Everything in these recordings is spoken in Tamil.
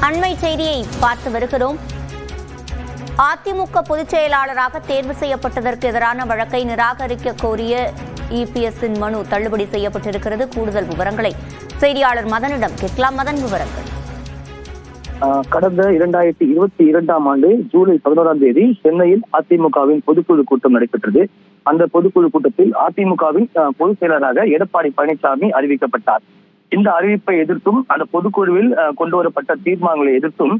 அண்மை செய்தியை பார்த்து வருகிறோம். அதிமுக பொதுச் செயலாளராக தேர்வு செய்யப்பட்டதற்கு எதிரான வழக்கை நிராகரிக்க கோரிய இபிஎஸ்ஸின் மனு தள்ளுபடி செய்யப்பட்டிருக்கிறது. கூடுதல் விவரங்களை செய்தியாளர் மதனிடம் கேட்கலாம். மதன் விவரங்கள். ஆஹ் கடந்த இரண்டாயிரத்தி இருபத்தி இரண்டாம் ஆண்டு ஜூலை பதினோராம் தேதி சென்னையில் அதிமுகவின் பொதுக்குழு கூட்டம் நடைபெற்றது. அந்த பொதுக்குழு கூட்டத்தில் அதிமுகவின் பொதுச் செயலராக எடப்பாடி பழனிசாமி அறிவிக்கப்பட்டார். இந்த அறிவிப்பை எதிர்த்தும் அந்த பொதுக்குழுவில் கொண்டு வரப்பட்ட தீர்மானங்களை எதிர்த்தும்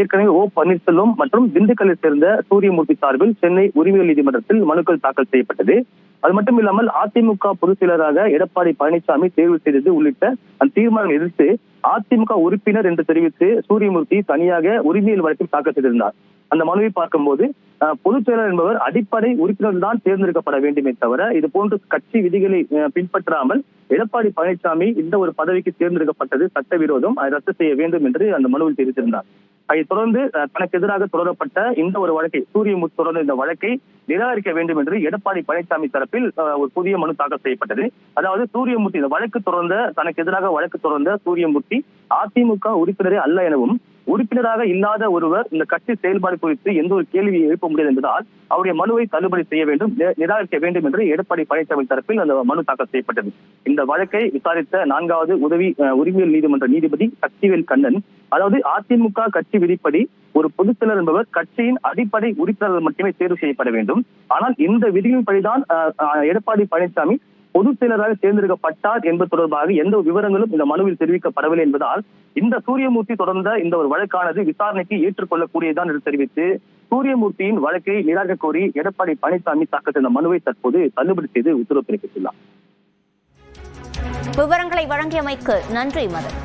ஏற்கனவே ஓ பன்னீர்செல்வம் மற்றும் திண்டுக்கல்லை சேர்ந்த சூரியமூர்த்தி சார்பில் சென்னை உரிமையல் நீதிமன்றத்தில் மனுக்கள் தாக்கல் செய்யப்பட்டது. அது மட்டும் இல்லாமல் அதிமுக பொதுச் செயலராக எடப்பாடி பழனிசாமி தேர்வு செய்தது உள்ளிட்ட அந்த தீர்மானம் எதிர்த்து அதிமுக உறுப்பினர் என்று தெரிவித்து சூரியமூர்த்தி தனியாக உரிமையல் வழக்கில் தாக்கல் செய்திருந்தார். அந்த மனுவை பார்க்கும்போது பொதுச் செயலர் என்பவர் அடிப்படை உறுப்பினர் தான் தேர்ந்தெடுக்கப்பட வேண்டுமே தவிர இது போன்ற கட்சி விதிகளை பின்பற்றாமல் எடப்பாடி பழனிசாமி இந்த ஒரு பதவிக்கு தேர்ந்தெடுக்கப்பட்டது சட்டவிரோதம் அதை ரத்து செய்ய வேண்டும் என்று அந்த மனுவில் தெரிவித்திருந்தார். அதைத் தொடர்ந்து அஹ், தனக்கு எதிராக தொடரப்பட்ட இந்த ஒரு வழக்கை சூரியமுத் தொடர்ந்த இந்த வழக்கை நிராகரிக்க வேண்டும் என்று எடப்பாடி பழனிசாமி தரப்பில் ஒரு புதிய மனு தாக்கல் செய்யப்பட்டது. அதாவது சூரியமூர்த்தி இந்த வழக்கு தொடர்ந்த தனக்கு எதிராக வழக்கு தொடர்ந்த சூரியமூர்த்தி அதிமுக உறுப்பினரே அல்ல எனவும் உறுப்பினராக இல்லாத ஒருவர் இந்த கட்சி செயல்பாடு குறித்து எந்த ஒரு கேள்வியை எழுப்ப முடியாது என்பதால் அவருடைய மனுவை தள்ளுபடி செய்ய வேண்டும் நிராகரிக்க வேண்டும் என்று எடப்பாடி பழனிசாமி தரப்பில் அந்த மனு தாக்கல் செய்யப்பட்டது. இந்த வழக்கை விசாரித்த நான்காவது உதவி அஹ், உரிமையல் நீதிமன்ற நீதிபதி சக்திவேல் கண்ணன் அதாவது அதிமுக கட்சி விதிப்படி ஒரு பொதுச்செயலர் என்பவர் கட்சியின் அடிப்படை உறுப்பினர்கள் மட்டுமே தேர்வு செய்யப்பட வேண்டும். ஆனால் இந்த விதியின்படிதான் அஹ், எடப்பாடி பழனிசாமி பொதுச் செயலராக தேர்ந்தெடுக்கப்பட்டார் என்பது தொடர்பாக எந்த விவரங்களும் இந்த மனுவில் தெரிவிக்கப்படவில்லை என்பதால் இந்த சூரியமூர்த்தி தொடர்ந்த இந்த ஒரு வழக்கானது விசாரணைக்கு ஏற்றுக்கொள்ளக்கூடியதான் என்று தெரிவித்து சூரியமூர்த்தியின் வழக்கை நிராகரிக்க கோரி எடப்பாடி பழனிசாமி தாக்கல் செய்த மனுவை தற்போது தள்ளுபடி செய்து உத்தரவு பிறப்பித்துள்ளார். விவரங்களை வழங்கியமைக்கு நன்றி மதன்.